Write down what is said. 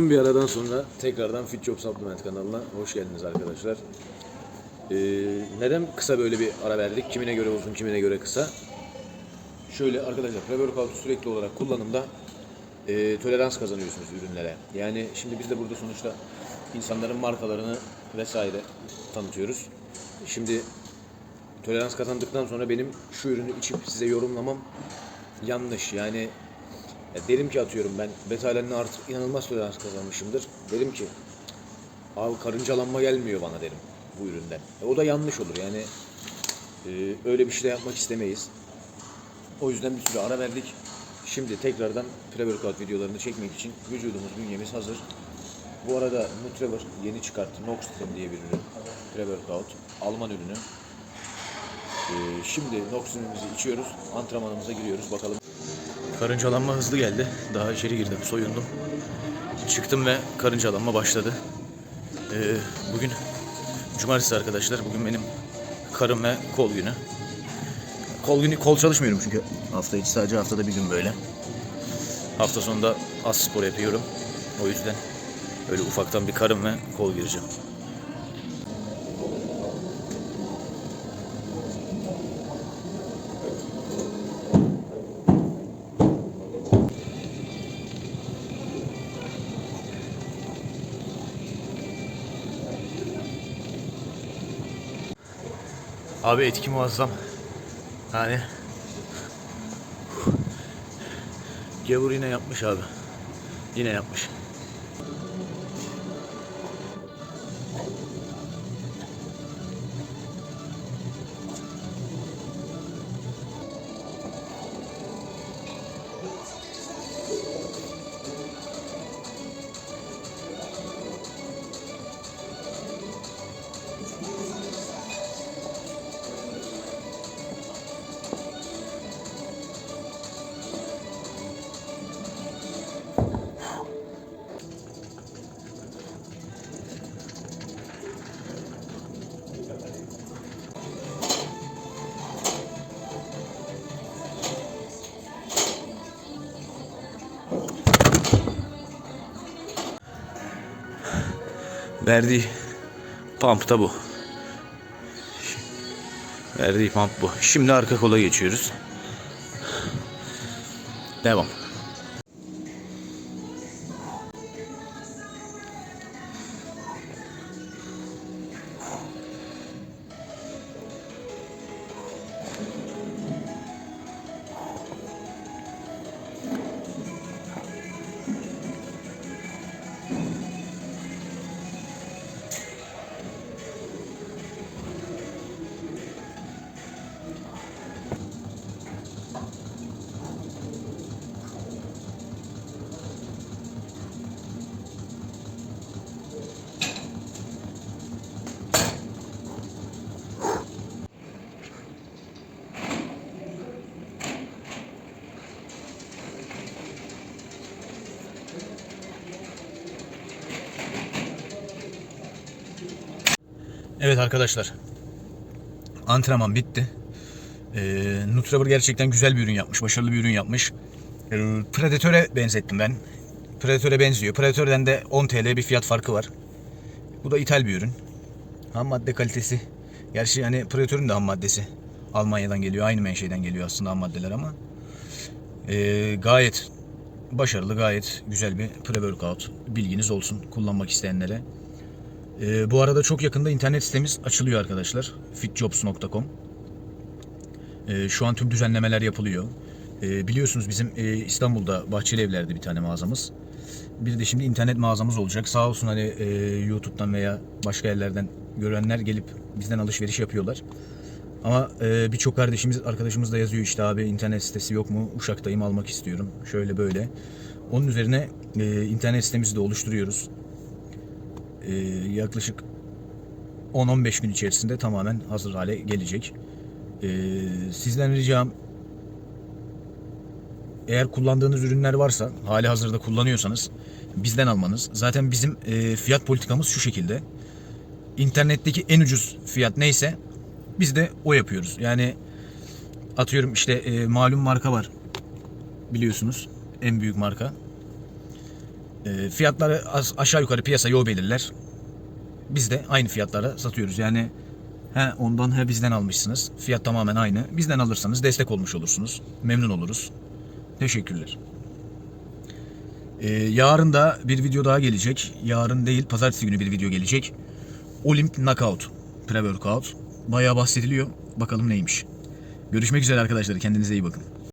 Bir aradan sonra tekrardan Fit Job Supplement kanalına hoş geldiniz arkadaşlar. Ee, neden kısa böyle bir ara verdik? Kimine göre uzun, kimine göre kısa? Şöyle arkadaşlar, pre-workout'u sürekli olarak kullanımda e, tolerans kazanıyorsunuz ürünlere. Yani şimdi biz de burada sonuçta insanların markalarını vesaire tanıtıyoruz. Şimdi tolerans kazandıktan sonra benim şu ürünü içip size yorumlamam yanlış. Yani ya derim ki atıyorum ben betalenine artık inanılmaz tolerans kazanmışımdır. Derim ki abi karıncalanma gelmiyor bana derim bu üründen. E, o da yanlış olur yani e, öyle bir şey de yapmak istemeyiz. O yüzden bir süre ara verdik. Şimdi tekrardan pre-workout videolarını çekmek için vücudumuz, bünyemiz hazır. Bu arada Nutrevor yeni çıkarttı. Noxtrim diye bir ürün. Pre-workout. Alman ürünü. Ee, şimdi Noxtrim'imizi içiyoruz. Antrenmanımıza giriyoruz. Bakalım. Karıncalanma hızlı geldi. Daha içeri girdim, soyundum. Çıktım ve karıncalanma başladı. Ee, bugün cumartesi arkadaşlar. Bugün benim karın ve kol günü. Kol günü kol çalışmıyorum çünkü hafta içi sadece haftada bir gün böyle. Hafta sonunda az spor yapıyorum. O yüzden öyle ufaktan bir karın ve kol gireceğim. Abi etki muazzam. Yani Gavur yine yapmış abi. Yine yapmış. Verdiği pump da bu. Verdiği pump bu. Şimdi arka kola geçiyoruz. Devam. Evet arkadaşlar. Antrenman bitti. Ee, Nutrabur gerçekten güzel bir ürün yapmış. Başarılı bir ürün yapmış. Ee, Predator'e benzettim ben. Predator'e benziyor. Predator'den de 10 TL bir fiyat farkı var. Bu da ithal bir ürün. Ham madde kalitesi. Gerçi hani Predator'un da ham maddesi. Almanya'dan geliyor. Aynı menşeden geliyor aslında ham maddeler ama. Ee, gayet başarılı, gayet güzel bir pre-workout. Bilginiz olsun kullanmak isteyenlere. Ee, bu arada çok yakında internet sitemiz açılıyor arkadaşlar. fitjobs.com Ee, Şu an tüm düzenlemeler yapılıyor. Ee, biliyorsunuz bizim e, İstanbul'da Bahçeli Evler'de bir tane mağazamız. Bir de şimdi internet mağazamız olacak. Sağ olsun hani e, YouTube'dan veya başka yerlerden görenler gelip bizden alışveriş yapıyorlar. Ama e, birçok kardeşimiz, arkadaşımız da yazıyor işte abi internet sitesi yok mu? Uşak'tayım almak istiyorum. Şöyle böyle. Onun üzerine e, internet sitemizi de oluşturuyoruz. E, yaklaşık 10-15 gün içerisinde tamamen hazır hale gelecek. E, sizden ricam eğer kullandığınız ürünler varsa, hali hazırda kullanıyorsanız bizden almanız. Zaten bizim e, fiyat politikamız şu şekilde. İnternetteki en ucuz fiyat neyse biz de o yapıyoruz. Yani atıyorum işte e, malum marka var biliyorsunuz en büyük marka. E, fiyatları aşağı yukarı piyasayı o belirler. Biz de aynı fiyatlara satıyoruz. Yani he ondan he bizden almışsınız. Fiyat tamamen aynı. Bizden alırsanız destek olmuş olursunuz. Memnun oluruz. Teşekkürler. Ee, yarın da bir video daha gelecek. Yarın değil, pazartesi günü bir video gelecek. Olymp Knockout pre-workout. Bayağı bahsediliyor. Bakalım neymiş. Görüşmek üzere arkadaşlar. Kendinize iyi bakın.